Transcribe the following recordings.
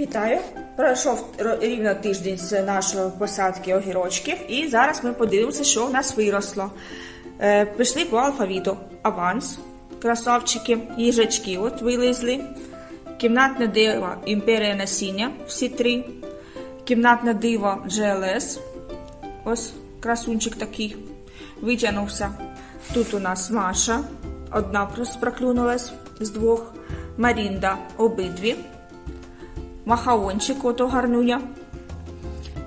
Вітаю! Пройшов рівно тиждень з нашої посадки огірочків, і зараз ми подивимося, що у нас виросло. Е, пішли по алфавіту. Аванс, красавчики, їжачки от вилізли. Кімнатне диво імперія насіння, всі три. Кімнатне диво GLS. Ось красунчик такий. Витягнувся. Тут у нас Маша. Одна проклюнулась з двох. Марінда обидві. Махаончик, ото гарнуня.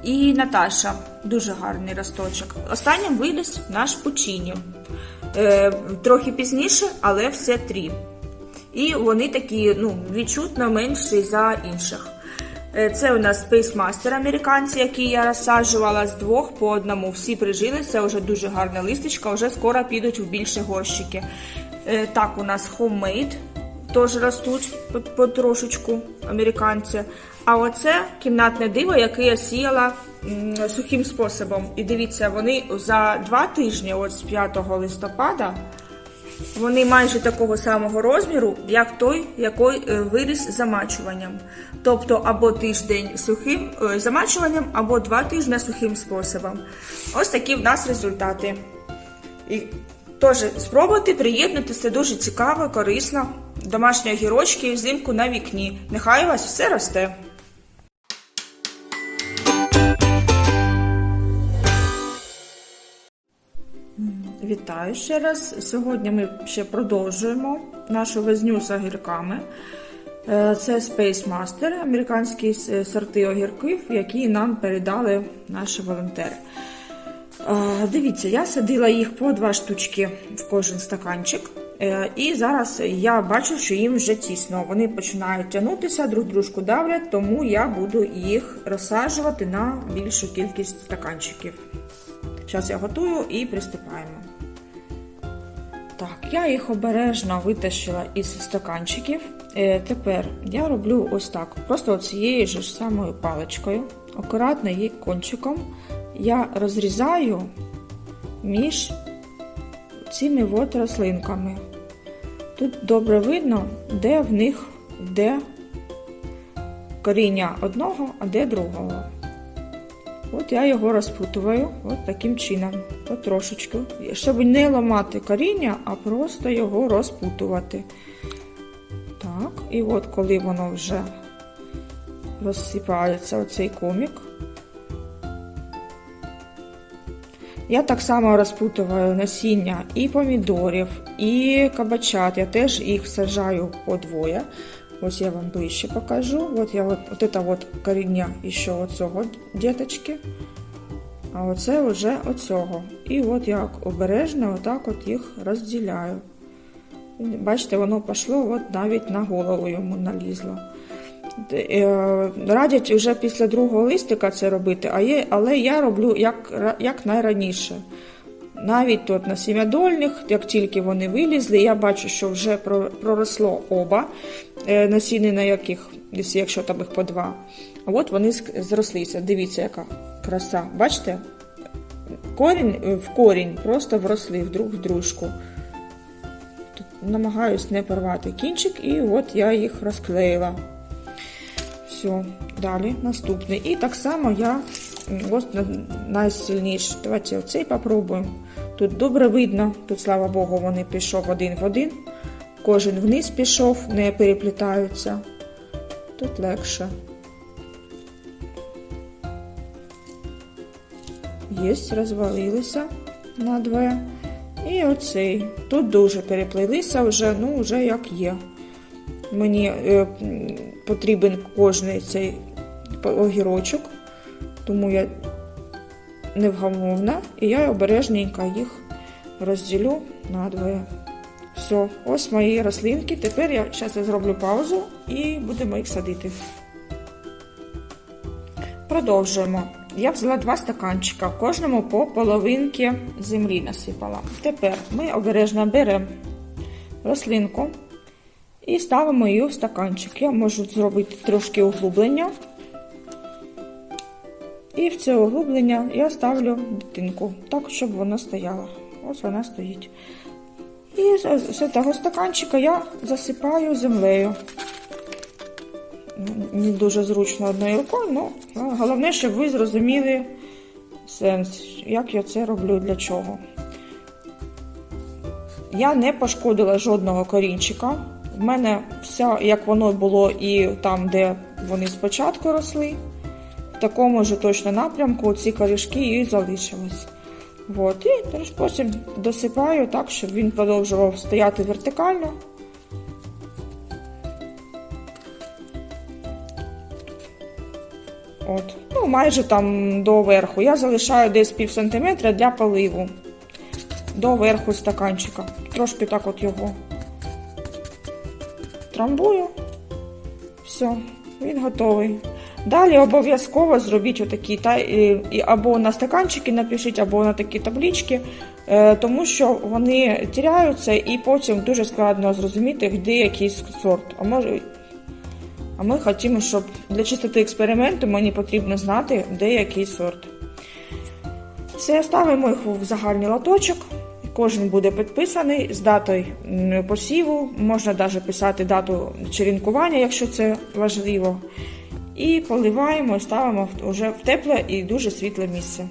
І Наташа, дуже гарний росточок. Останнім виліз наш Пучині. Е, трохи пізніше, але все три. І вони такі ну, відчутно менші за інших. Е, Це у нас Master американці, які я розсаджувала з двох по одному. Всі прижилися, вже дуже гарне листочко, вже скоро підуть в більші горщики. Е, Так, у нас Homemade теж ростуть потрошечку американці. А оце кімнатне диво, яке я сіяла сухим способом. І дивіться, вони за два тижні, от з 5 листопада, вони майже такого самого розміру, як той, який е, виріс замачуванням. Тобто або тиждень сухим е, замачуванням, або два тижні сухим способом. Ось такі в нас результати. І теж спробуйте приєднатися, дуже цікаво, корисно. Домашні огірочки взимку на вікні. Нехай у вас все росте. Вітаю ще раз. Сьогодні ми ще продовжуємо нашу везню з огірками. Е, Це Space Master, американські сорти огірків, які нам передали наші волонтери. Е, Дивіться, я садила їх по два штучки в кожен стаканчик. Е, І зараз я бачу, що їм вже тісно. Вони починають тягнутися, друг дружку давлять, тому я буду їх розсаджувати на більшу кількість стаканчиків. Зараз я готую і приступаємо. Так, я їх обережно витащила із стаканчиків. Е, тепер я роблю ось так. Просто цією ж самою паличкою, акуратно її кончиком я розрізаю між цими от рослинками. Тут добре видно, де в них де коріння одного, а де другого. От я його розпутую от таким чином, потрошечку. Щоб не ламати коріння, а просто його розпутувати. Так, і от коли воно вже розсипається оцей комік. Я так само розпутую насіння і помідорів, і кабачат. Я теж їх саджаю по двоє. Ось я вам ближче покажу. От я от, от это от коріння ще оцього діточки. А оце вже оцього. І от я обережно отак от їх розділяю. Бачите, воно пішло от навіть на голову йому налізло. Е, Радять вже після другого листика це робити, а є, але я роблю як, як найраніше. Навіть тут на сім'ядольних, як тільки вони вилізли, я бачу, що вже проросло оба е, насіни, на яких, якщо там їх по два. А от вони зрослися. Дивіться, яка краса. Бачите? Корінь е, в корінь просто вросли в друг в дружку. Тут намагаюсь не порвати кінчик, і от я їх розклеїла. Все, далі наступний. І так само я ось найсильніший. Давайте оцей попробуємо. Тут добре видно, тут, слава Богу, вони пішов один в один. Кожен вниз пішов, не переплітаються. Тут легше. Єсть, розвалилися на две. І оцей. Тут дуже переплилися вже, ну, вже як є. Мені е, потрібен кожний цей огірочок, тому я невгамовна, і я обережненько їх розділю на двоє. Все, ось мої рослинки. Тепер я зараз зроблю паузу і будемо їх садити. Продовжуємо. Я взяла два стаканчика, кожному по половинки землі насипала. Тепер ми обережно беремо рослинку і ставимо її в стаканчик. Я можу зробити трошки углублення. І в це углублення я ставлю дитинку, так, щоб вона стояла. Ось вона стоїть. І з цього стаканчика я засипаю землею. не дуже зручно одною рукою, ну головне, щоб ви зрозуміли сенс, як я це роблю, для чого. Я не пошкодила жодного корінчика. В мене все, як воно було і там, де вони спочатку росли, в такому ж точно напрямку ці корішки і залишились. От, і теж потім досипаю так, щоб він продовжував стояти вертикально. От, ну майже там до верху. Я залишаю десь пів сантиметра для поливу до верху стаканчика. Трошки так от його трамбую. Все, він готовий. Далі обов'язково зробіть отакі та, і, і або на стаканчики напишіть, або на такі таблички, е, тому що вони тіряються і потім дуже складно зрозуміти, де якийсь сорт. А може, а ми хочемо, щоб для чистоти експерименту мені потрібно знати, де який сорт. Все, ставимо їх в загальний лоточок. Кожен буде підписаний з датою посіву. Можна навіть писати дату черенкування, якщо це важливо. І поливаємо ставимо вже в тепле і дуже світле місце.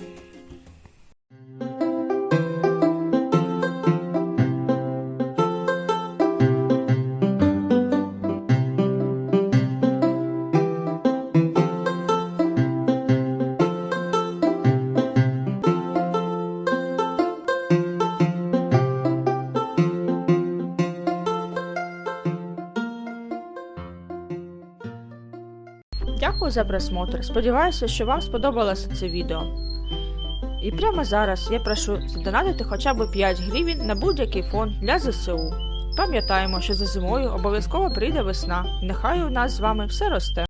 Дякую за просмотр. Сподіваюся, що вам сподобалося це відео. І прямо зараз я прошу задонатити хоча б 5 гривень на будь-який фонд для ЗСУ. Пам'ятаємо, що за зимою обов'язково прийде весна. Нехай у нас з вами все росте.